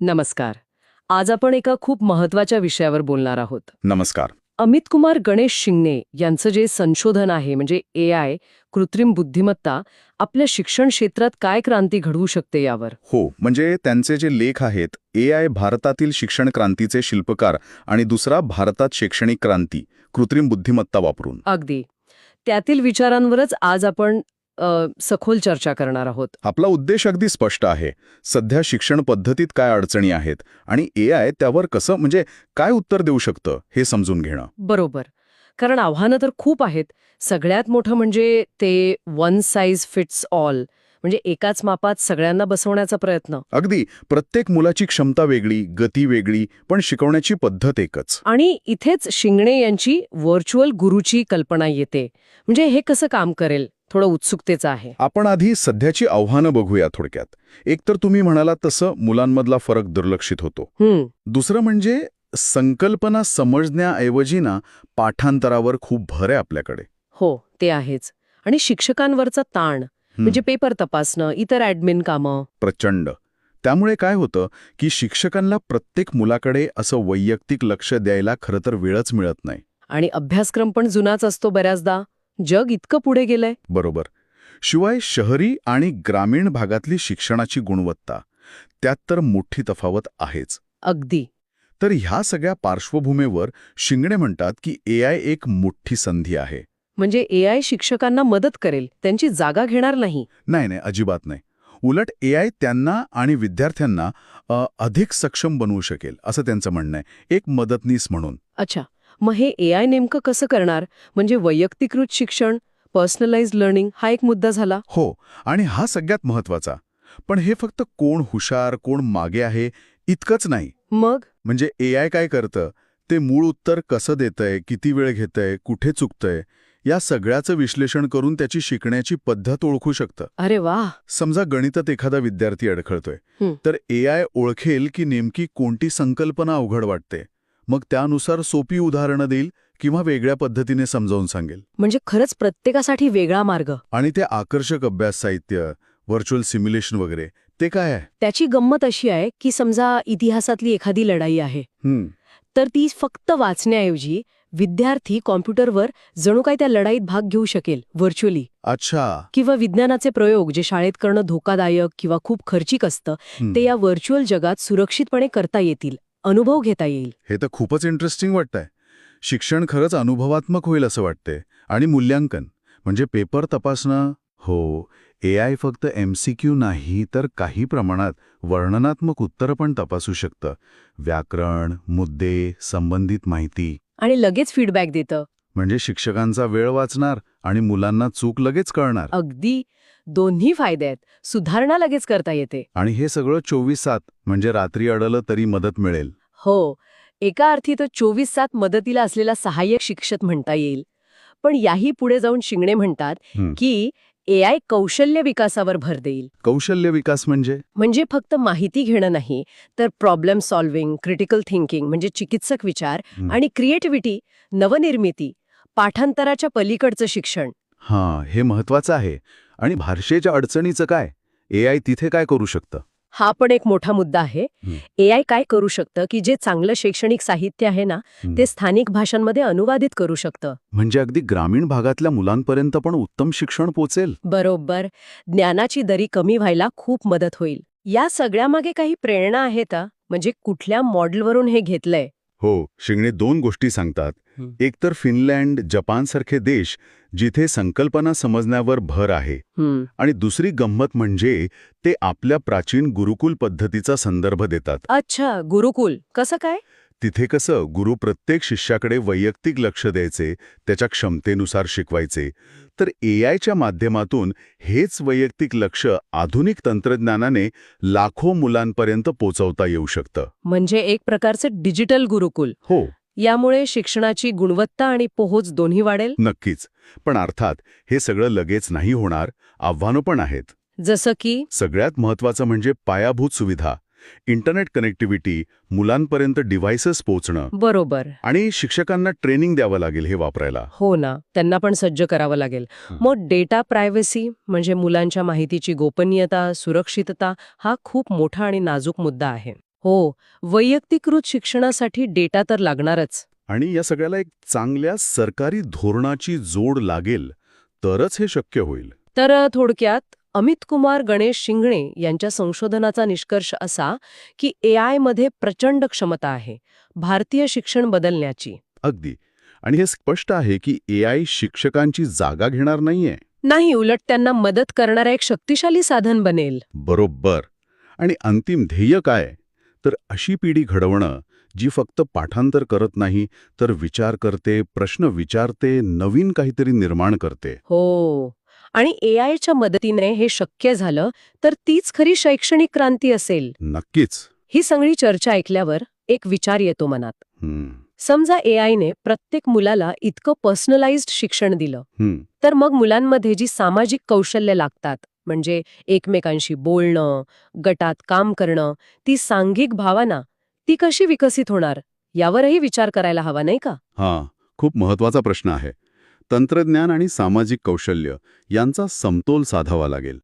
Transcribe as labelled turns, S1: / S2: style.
S1: नमस्कार. आज आपण एका खूप महत्त्वाच्या विषयावर बोलणार आहोत.
S2: नमस्कार.
S1: अमित कुमार गणेश शिंगणे यांचं जे संशोधन आहे म्हणजे ए आय कृत्रिम बुद्धिमत्ता आपल्या शिक्षण क्षेत्रात काय क्रांती घडवू शकते यावर?
S2: हो म्हणजे त्यांचे जे लेख आहेत ए आय भारतातील शिक्षण क्रांतीचे शिल्पकार आणि दुसरा भारतात शैक्षणिक क्रांती कृत्रिम बुद्धिमत्ता वापरून.
S1: अगदी. त्यातील विचारांवरच आज आपण सखोल चर्चा करणार आहोत.
S2: आपला उद्देश अगदी स्पष्ट आहे. सध्या शिक्षण पद्धतीत काय अडचणी आहेत आणि ए आय त्यावर कसं म्हणजे काय उत्तर देऊ शकतं हे समजून घेणं.
S1: बरोबर. कारण आव्हानं तर खूप आहेत. सगळ्यात मोठं म्हणजे ते वन साईज फिट्स ऑल म्हणजे एकाच मापात सगळ्यांना बसवण्याचा प्रयत्न.
S2: अगदी. प्रत्येक मुलाची क्षमता वेगळी गती वेगळी पण शिकवण्याची पद्धत एकच.
S1: आणि इथेच शिंगणे यांची व्हर्च्युअल गुरुची कल्पना येते. म्हणजे हे कसं काम करेल? थोडं उत्सुकतेचं आहे.
S2: आपण आधी सध्याची आव्हानं बघूया थोडक्यात. एक तर तुम्ही म्हणालात तसं मुलांमधला फरक दुर्लक्षित होतो. दुसरं म्हणजे संकल्पना समजण्याऐवजी ना पाठांतरावर खूप भर आहे आपल्याकडे.
S1: हो ते आहेच. आणि शिक्षकांवरचा ताण म्हणजे पेपर तपासणं इतर ऍडमिन कामं.
S2: प्रचंड. त्यामुळे काय होतं की शिक्षकांना प्रत्येक मुलाकडे असं वैयक्तिक लक्ष द्यायला खरं तर वेळच मिळत नाही.
S1: आणि अभ्यासक्रम पण जुनाच असतो बऱ्याचदा. जग इतकं पुढे गेलंय.
S2: बरोबर. शिवाय शहरी आणि ग्रामीण भागातली शिक्षणाची गुणवत्ता त्यात तर मोठी तफावत आहेच.
S1: अगदी.
S2: तर ह्या सगळ्या पार्श्वभूमीवर शिंगणे म्हणतात की ए आय एक मोठी संधी आहे.
S1: म्हणजे ए आय शिक्षकांना मदत करेल त्यांची जागा घेणार नाही.
S2: नाही नाही अजिबात नाही. उलट ए आय त्यांना आणि विद्यार्थ्यांना अधिक सक्षम बनवू शकेल असं त्यांचं म्हणणं आहे. एक मदतनीस म्हणून.
S1: अच्छा. मग हे ए आय नेमकं कसं करणार? म्हणजे वैयक्तिकृत शिक्षण पर्सनलाइज लर्निंग हा एक मुद्दा झाला.
S2: हो आणि हा सगळ्यात महत्त्वाचा पण हे फक्त कोण हुशार कोण मागे आहे इतकंच नाही.
S1: मग?
S2: म्हणजे ए आय काय करतं? ते मूळ उत्तर कसं देतंय किती वेळ घेतंय कुठे चुकतंय या सगळ्याचं विश्लेषण करून त्याची शिकण्याची पद्धत ओळखू शकतं.
S1: अरे वा!
S2: समजा गणितात एखादा विद्यार्थी अडखळतोय. तर ए आय ओळखेल की नेमकी कोणती संकल्पना अवघड वाटते? मग त्यानुसार सोपी उदाहरणं देईल किंवा वेगळ्या पद्धतीने समजावून सांगेल.
S1: म्हणजे खरंच प्रत्येकासाठी वेगळा मार्ग.
S2: आणि ते आकर्षक अभ्यास साहित्य व्हर्च्युअल सिम्युलेशन वगैरे ते काय आहे?
S1: त्याची गंमत अशी आहे की समजा इतिहासातली एखादी लढाई आहे.
S2: हं,
S1: तर ती फक्त वाचण्याऐवजी विद्यार्थी कॉम्प्युटरवर जणू काय त्या लढाईत भाग घेऊ शकेल व्हर्च्युअली
S2: अच्छा.
S1: किंवा विज्ञानाचे प्रयोग जे शाळेत करणं धोकादायक किंवा खूप खर्चिक असतं. ते या व्हर्च्युअल जगात सुरक्षितपणे करता येतील. अनुभव घेता येईल.
S2: हे तर खूपच इंटरेस्टिंग वाटतंय. शिक्षण खरंच अनुभवात्मक होईल असं वाटते आणि मूल्यांकन म्हणजे पेपर तपासणं हो ए आय फक्त एम सी क्यू नाही तर काही प्रमाणात वर्णनात्मक उत्तरं पण तपासू शकतं. व्याकरण मुद्दे संबंधित माहिती.
S1: आणि लगेच फीडबॅक देतं.
S2: म्हणजे शिक्षकांचा वेळ वाचणार आणि मुलांना चूक लगेच कळणार.
S1: अगदी. दोन्ही फायदे आहेत. सुधारणा लगेच करता येते.
S2: आणि हे सगळं चोवीस सात म्हणजे रात्री अडलं तरी मदत मिळेल.
S1: हो. एका अर्थी तो चोवीस सात मदतीला असलेला सहाय्यक शिक्षक म्हणता येईल. पण याही पुढे जाऊन शिंगणे म्हणतात. की ए आय कौशल्य विकासावर भर देईल.
S2: कौशल्य विकास म्हणजे?
S1: म्हणजे फक्त माहिती घेणं नाही तर प्रॉब्लेम सॉल्व्हिंग क्रिटिकल थिंकिंग म्हणजे चिकित्सक विचार. आणि क्रिएटिव्हिटी नवनिर्मिती पाठांतराच्या पलीकडचं शिक्षण.
S2: हां हे महत्वाचं आहे. आणि भाषेच्या अडचणीचं काय? ए आय तिथे काय करू शकतं?
S1: हा पण एक मोठा मुद्दा आहे. ए आय काय करू शकतं? की जे चांगलं शैक्षणिक साहित्य आहे ना. ते स्थानिक भाषांमध्ये अनुवादित करू शकतं.
S2: म्हणजे अगदी ग्रामीण भागातल्या मुलांपर्यंत पण उत्तम शिक्षण पोचेल?
S1: बरोबर. ज्ञानाची दरी कमी व्हायला खूप मदत होईल. या सगळ्यामागे काही प्रेरणा आहे का म्हणजे कुठल्या मॉडेलवरून हे घेतलंय?
S2: हो शिंगणे दोन गोष्टी सांगतात. एक तर फिनलँड जपानसारखे देश जिथे संकल्पना समजण्यावर भर आहे. आणि दुसरी गंमत म्हणजे ते आपल्या प्राचीन गुरुकुल पद्धतीचा संदर्भ देतात.
S1: अच्छा गुरुकुल. कसं काय?
S2: तिथे कसं गुरु प्रत्येक शिष्याकडे वैयक्तिक लक्ष द्यायचे त्याच्या क्षमतेनुसार शिकवायचे. तर ए आयच्या माध्यमातून हेच वैयक्तिक लक्ष आधुनिक तंत्रज्ञानाने लाखो मुलांपर्यंत पोचवता येऊ शकतं.
S1: म्हणजे एक प्रकारचं डिजिटल गुरुकुल.
S2: हो.
S1: यामुळे शिक्षणाची गुणवत्ता आणि पोहोच दोन्ही वाढेल?
S2: नक्कीच. पण अर्थात हे सगळं लगेच नाही होणार आव्हानं पण आहेत.
S1: जसं की?
S2: सगळ्यात महत्वाचं म्हणजे पायाभूत सुविधा. इंटरनेट कनेक्टिव्हिटी मुलांपर्यंत डिव्हाइसेस पोहोचणं
S1: बरोबर.
S2: आणि शिक्षकांना ट्रेनिंग द्यावं लागेल हे वापरायला.
S1: हो ना. त्यांना पण सज्ज करावं लागेल. मग डेटा प्रायव्हसी म्हणजे मुलांच्या माहितीची गोपनीयता सुरक्षितता हा खूप मोठा आणि नाजूक मुद्दा आहे. हो वैयक्तिकृत शिक्षणासाठी डेटा तर लागणारच.
S2: आणि या सगळ्याला एक चांगल्या सरकारी धोरणाची जोड लागेल तरच हे शक्य होईल.
S1: तर थोडक्यात अमित कुमार गणेश शिंगणे यांच्या संशोधनाचा निष्कर्ष असा की ए आयमध्ये प्रचंड क्षमता आहे भारतीय शिक्षण बदलण्याची.
S2: अगदी. आणि हे स्पष्ट आहे की ए आय शिक्षकांची जागा घेणार नाहीये.
S1: नाही उलट त्यांना मदत करणारा एक शक्तिशाली साधन बनेल.
S2: बरोबर. आणि अंतिम ध्येय काय? तर अशी पिढी घडवणं जी फक्त पाठांतर करत नाही तर विचार करते प्रश्न विचारते नवीन काहीतरी निर्माण करते.
S1: हो. आणि ए आयच्या मदतीने हे शक्य झालं तर तीच खरी शैक्षणिक क्रांती असेल.
S2: नक्कीच.
S1: ही सगळी चर्चा ऐकल्यावर एक विचार येतो मनात. समजा ए आयने प्रत्येक मुलाला इतकं पर्सनलाइज्ड शिक्षण दिलं तर मग मुलांमध्ये जी सामाजिक कौशल्य लागतात म्हणजे एकमेकांशी बोलणं गटात काम करणं ती सांघिक भावना ती कशी विकसित होणार यावरही विचार करायला हवा नाही का?
S2: हा खूप महत्त्वाचा प्रश्न आहे. तंत्रज्ञान आणि सामाजिक कौशल्य यांचा समतोल साधावा लागेल.